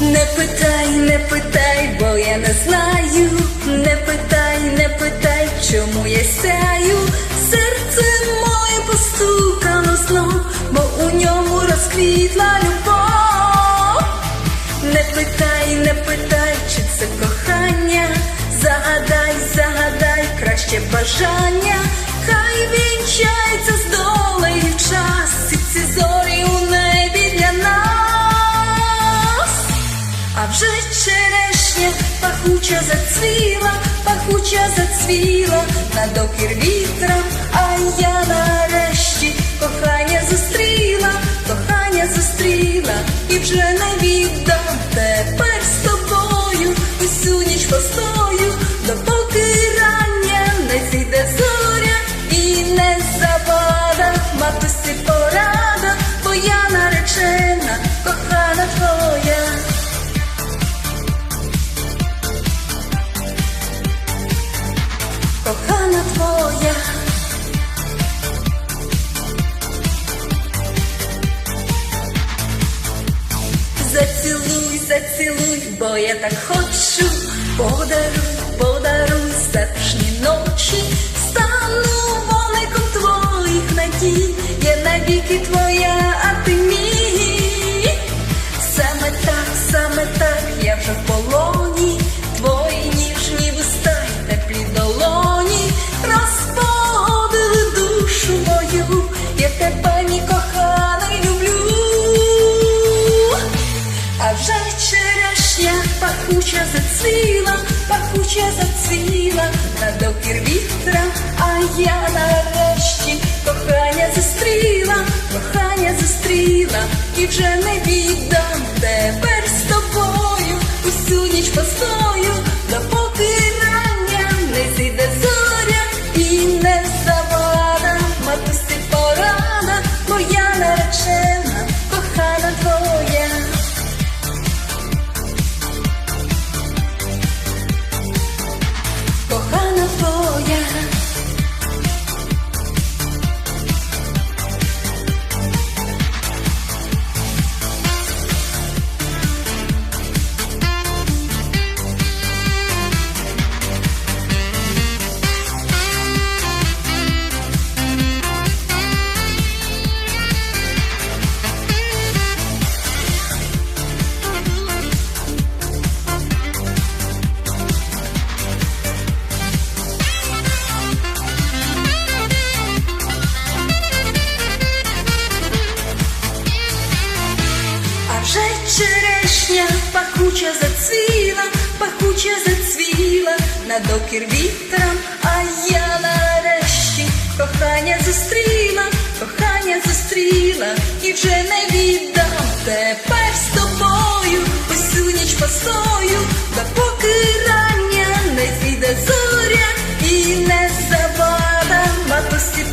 Не питай, не питай, бо я не знаю. Не питай, не питай, чому я сяю. Серце моє постукало знов, бо у ньому розквітла любов. Не питай, не питай, чи це кохання. Загадай, загадай, краще бажання. Хай вінчається з долею час, А вже черешня пахуча зацвіла, пахуча зацвіла на докір вітра, а я нарешті кохання зустріла, кохання зустріла і вже не віддам зацілуй, бо я так хочу, подаруй, подаруй страшні ночі, стану вогником твоїх надій, я навіки твоя, а ти мій. Саме так, саме так, я вже в полоні, пахуча зацвіла, пахуча зацвіла на докір вітра, а я нарешті кохання зустріла, кохання зустріла і вже не віддам тепер пахуча зацвіла, пахуча зацвіла на докір вітрам, а я нарешті кохання зустріла, кохання зустріла і вже не віддам тепер з тобою усю ніч постою, допоки рання не зійде зоря і не завада матусі